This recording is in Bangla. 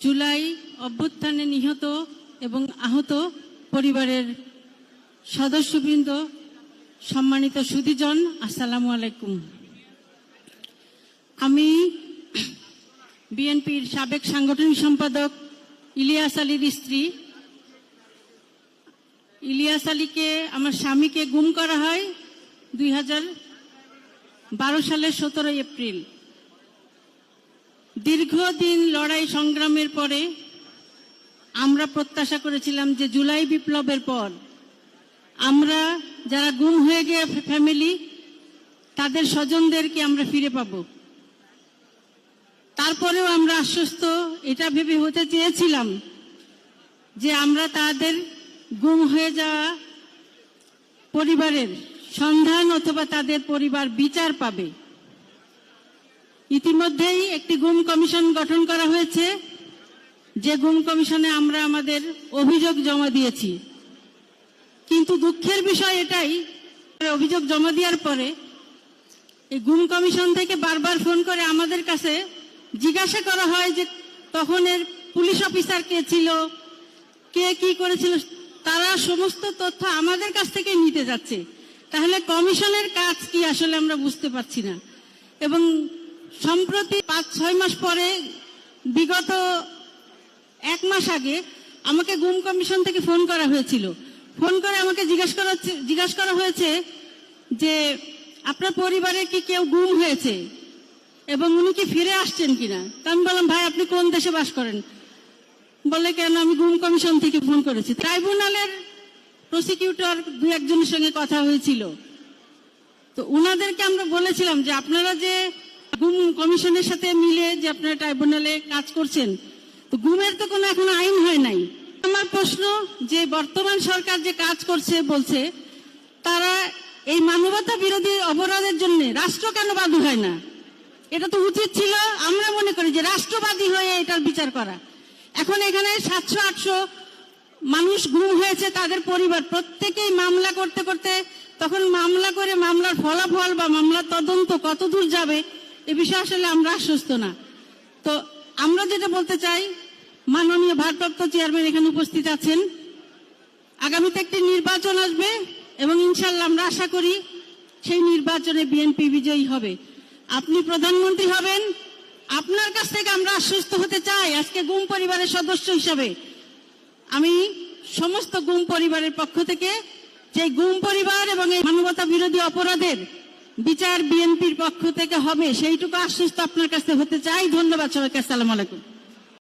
জুলাই অভ্যুত্থানে নিহত এবং আহত পরিবারের সদস্যবৃন্দ, সম্মানিত সুদীজন আসসালামু আলাইকুম। আমি বিএনপির সাবেক সাংগঠনিক সম্পাদক ইলিয়াস আলীর স্ত্রী। ইলিয়াস আলীকে, আমার স্বামীকে গুম করা হয় দুই হাজার বারো সালের সতেরোই এপ্রিল। দীর্ঘদিন লড়াই সংগ্রামের পরে আমরা প্রত্যাশা করেছিলাম যে জুলাই বিপ্লবের পর আমরা যারা গুম হয়ে গিয়ে ফ্যামিলি, তাদের স্বজনদেরকে আমরা ফিরে পাব। তারপরেও আমরা আশ্বস্ত, এটা ভেবে হতে চেয়েছিলাম যে আমরা তাদের গুম হয়ে যাওয়া পরিবারের সন্ধান অথবা তাদের পরিবার বিচার পাবে। ইতিমধ্যেই একটি গুম কমিশন গঠন করা হয়েছে। যে গুম কমিশনে আমরা আমাদের অভিযোগ জমা দিয়েছি। কিন্তু দুঃখের বিষয় এটাই অভিযোগ জমা দেওয়ার পরে এই গুম কমিশন থেকে বারবার ফোন করে আমাদের কাছে জিজ্ঞাসা করা হয় যে তখনের পুলিশ অফিসার কে ছিল, কে কি করেছিল, তারা সমস্ত তথ্য আমাদের কাছ থেকে নিতে যাচ্ছে। তাহলে কমিশনের কাজ কি আসলে আমরা বুঝতে পারছি না। এবং সম্প্রতি পাঁচ, ছয় মাস পরে, বিগত এক মাস আগে আমাকে গুম কমিশন থেকে ফোন করা হয়েছিল। ফোন করে আমাকে জিজ্ঞাসা করা জিজ্ঞাসা করা হয়েছে যে, আপনার পরিবারে কি কেউ গুম হয়েছে? এবং উনি কি ফিরে আসছেন কিনা? তা আমি বললাম, ভাই, আপনি কোন দেশে বাস করেন? বলে, কেন, আমি গুম কমিশন থেকে ফোন করেছি। ট্রাইব্যুনালের প্রসিকিউটর দু একজনের সঙ্গে কথা হয়েছিল। তো উনাদেরকে আমরা বলেছিলাম যে, আপনারা যে গুম কমিশনের সাথে মিলে যে আপনারা ট্রাইব্যুনালে কাজ করছেন, তো গুমের তো কোনো এখন আইন হয় নাই। আমার প্রশ্ন, যে বর্তমান সরকার যে কাজ করছে, বলছে, তারা এই মানবতা বিরোধী অপরাধের জন্য রাষ্ট্র কেন বাদী হয় না? এটা তো উচিত ছিল, আমরা মনে করি যে রাষ্ট্রবাদী হয়ে এটার বিচার করা। এখন এখানে সাতশো, আটশো মানুষ গুম হয়েছে, তাদের পরিবার। প্রত্যেকেই মামলা করতে করতে, তখন মামলা করে মামলার ফলাফল বা মামলার তদন্ত কত দূর যাবে এ বিষয়ে আসলে আমরা আশ্বস্ত না। তো আমরা যেটা বলতে চাই, মাননীয় ভারপ্রাপ্ত চেয়ারম্যান এখানে উপস্থিত আছেন। আগামীতে একটি নির্বাচন আসবে এবং ইনশাল্লাহ আমরা আশা করি সেই নির্বাচনে বিএনপি বিজয়ী হবে। আপনি প্রধানমন্ত্রী হবেন, আপনার কাছ থেকে আমরা আশ্বস্ত হতে চাই আজকে গুম পরিবারের সদস্য হিসাবে। আমি সমস্ত গুম পরিবারের পক্ষ থেকে যে গুম পরিবার এবং এই মানবতা বিরোধী অপরাধের বিচার বিএনপির পক্ষ থেকে হবে, সেইটুকু আশ্বস্ত আপনার কাছে হতে চাই। ধন্যবাদ সবাইকে, আসসালামু আলাইকুম।